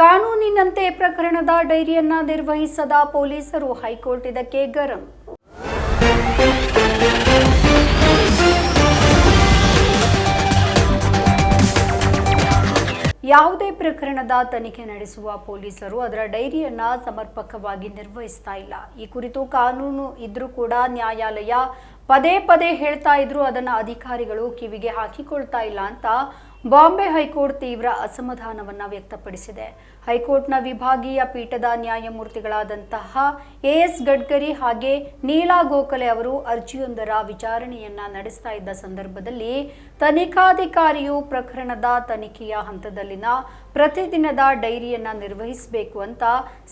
ಕಾನೂನಿನಂತೆ ಪ್ರಕರಣದ ಡೈರಿಯನ್ನ ನಿರ್ವಹಿಸದ ಪೊಲೀಸರು ಹೈಕೋರ್ಟ್ ಇದಕ್ಕೆ ಗರಂ. ಯಾವುದೇ ಪ್ರಕರಣದ ತನಿಖೆ ನಡೆಸುವ ಪೊಲೀಸರು ಅದರ ಡೈರಿಯನ್ನ ಸಮರ್ಪಕವಾಗಿ ನಿರ್ವಹಿಸ್ತಾ ಇಲ್ಲ. ಈ ಕುರಿತು ಕಾನೂನು ಇದ್ರೂ ಕೂಡ ನ್ಯಾಯಾಲಯ ಪದೇ ಪದೇ ಹೇಳ್ತಾ ಇದ್ರು ಅದನ್ನ ಅಧಿಕಾರಿಗಳು ಕಿವಿಗೆ ಹಾಕಿಕೊಳ್ತಾ ಇಲ್ಲ ಅಂತ ಬಾಂಬೆ ಹೈಕೋರ್ಟ್ ತೀವ್ರ ಅಸಮಾಧಾನವನ್ನು ವ್ಯಕ್ತಪಡಿಸಿದೆ. ಹೈಕೋರ್ಟ್ನ ವಿಭಾಗೀಯ ಪೀಠದ ನ್ಯಾಯಮೂರ್ತಿಗಳಾದಂತಹ ಎಎಸ್ ಗಡ್ಕರಿ ಹಾಗೆ ನೀಲಾ ಗೋಖಲೆ ಅವರು ಅರ್ಜಿಯೊಂದರ ವಿಚಾರಣೆಯನ್ನ ನಡೆಸ್ತಾ ಇದ್ದ ಸಂದರ್ಭದಲ್ಲಿ ತನಿಖಾಧಿಕಾರಿಯು ಪ್ರಕರಣದ ತನಿಖೆಯ ಹಂತದಲ್ಲಿನ ಪ್ರತಿದಿನದ ಡೈರಿಯನ್ನ ನಿರ್ವಹಿಸಬೇಕು ಅಂತ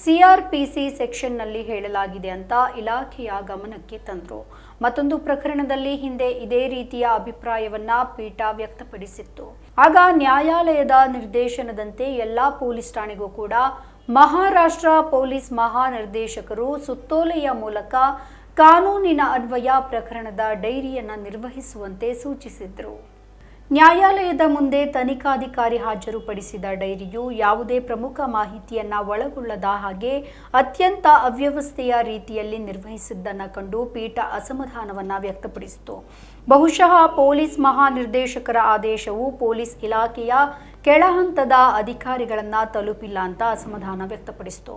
ಸಿಆರ್ಪಿಸಿ ಸೆಕ್ಷನ್ನಲ್ಲಿ ಹೇಳಲಾಗಿದೆ ಅಂತ ಇಲಾಖೆಯ ಗಮನಕ್ಕೆ ತಂದರು. ಮತ್ತೊಂದು ಪ್ರಕರಣದಲ್ಲಿ ಹಿಂದೆ ಇದೇ ರೀತಿಯ ಅಭಿಪ್ರಾಯವನ್ನ ಪೀಠ ವ್ಯಕ್ತಪಡಿಸಿತ್ತು. ಆಗ ನ್ಯಾಯಾಲಯದ ನಿರ್ದೇಶನದಂತೆ ಎಲ್ಲ ಪೊಲೀಸ್ ಠಾಣೆಗೂ ಕೂಡ ಮಹಾರಾಷ್ಟ್ರ ಪೊಲೀಸ್ ಮಹಾನಿರ್ದೇಶಕರು ಸುತ್ತೋಲೆಯ ಮೂಲಕ ಕಾನೂನಿನ ಅನ್ವಯ ಪ್ರಕರಣದ ಡೈರಿಯನ್ನು ನಿರ್ವಹಿಸುವಂತೆ ಸೂಚಿಸಿದ್ರು. ನ್ಯಾಯಾಲಯದ ಮುಂದೆ ತನಿಖಾಧಿಕಾರಿ ಹಾಜರುಪಡಿಸಿದ ಡೈರಿಯು ಯಾವುದೇ ಪ್ರಮುಖ ಮಾಹಿತಿಯನ್ನ ಒಳಗೊಳ್ಳದ ಹಾಗೆ ಅತ್ಯಂತ ಅವ್ಯವಸ್ಥೆಯ ರೀತಿಯಲ್ಲಿ ನಿರ್ವಹಿಸಿದ್ದನ್ನ ಕಂಡು ಪೀಠ ಅಸಮಾಧಾನವನ್ನ ವ್ಯಕ್ತಪಡಿಸಿತು. ಬಹುಶಃ ಪೊಲೀಸ್ ಮಹಾನಿರ್ದೇಶಕರ ಆದೇಶವು ಪೊಲೀಸ್ ಇಲಾಖೆಯ ಕೆಳಹಂತದ ಅಧಿಕಾರಿಗಳನ್ನ ತಲುಪಿಲ್ಲ ಅಂತ ಅಸಮಾಧಾನ ವ್ಯಕ್ತಪಡಿಸಿತು.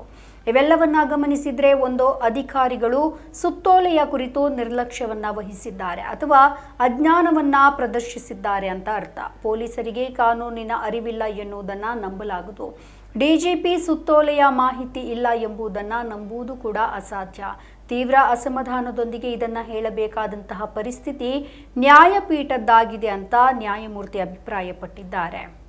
ಇವೆಲ್ಲವನ್ನ ಗಮನಿಸಿದ್ರೆ ಒಂದು ಅಧಿಕಾರಿಗಳು ಸುತ್ತೋಲೆಯ ಕುರಿತು ನಿರ್ಲಕ್ಷ್ಯವನ್ನ ವಹಿಸಿದ್ದಾರೆ ಅಥವಾ ಅಜ್ಞಾನವನ್ನ ಪ್ರದರ್ಶಿಸಿದ್ದಾರೆ ಅಂತ ಅರ್ಥ. ಪೊಲೀಸರಿಗೆ ಕಾನೂನಿನ ಅರಿವಿಲ್ಲ ಎನ್ನುವುದನ್ನ ನಂಬಲಾಗದು ಡಿಜಿಪಿ ಸುತ್ತೋಲೆಯ ಮಾಹಿತಿ ಇಲ್ಲ ಎಂಬುದನ್ನ ನಂಬುವುದು ಕೂಡ ಅಸಾಧ್ಯ. ತೀವ್ರ ಅಸಮಾಧಾನದೊಂದಿಗೆ ಇದನ್ನ ಹೇಳಬೇಕಾದಂತಹ ಪರಿಸ್ಥಿತಿ ನ್ಯಾಯಪೀಠದ್ದಾಗಿದೆ ಅಂತ ನ್ಯಾಯಮೂರ್ತಿ ಅಭಿಪ್ರಾಯಪಟ್ಟಿದ್ದಾರೆ.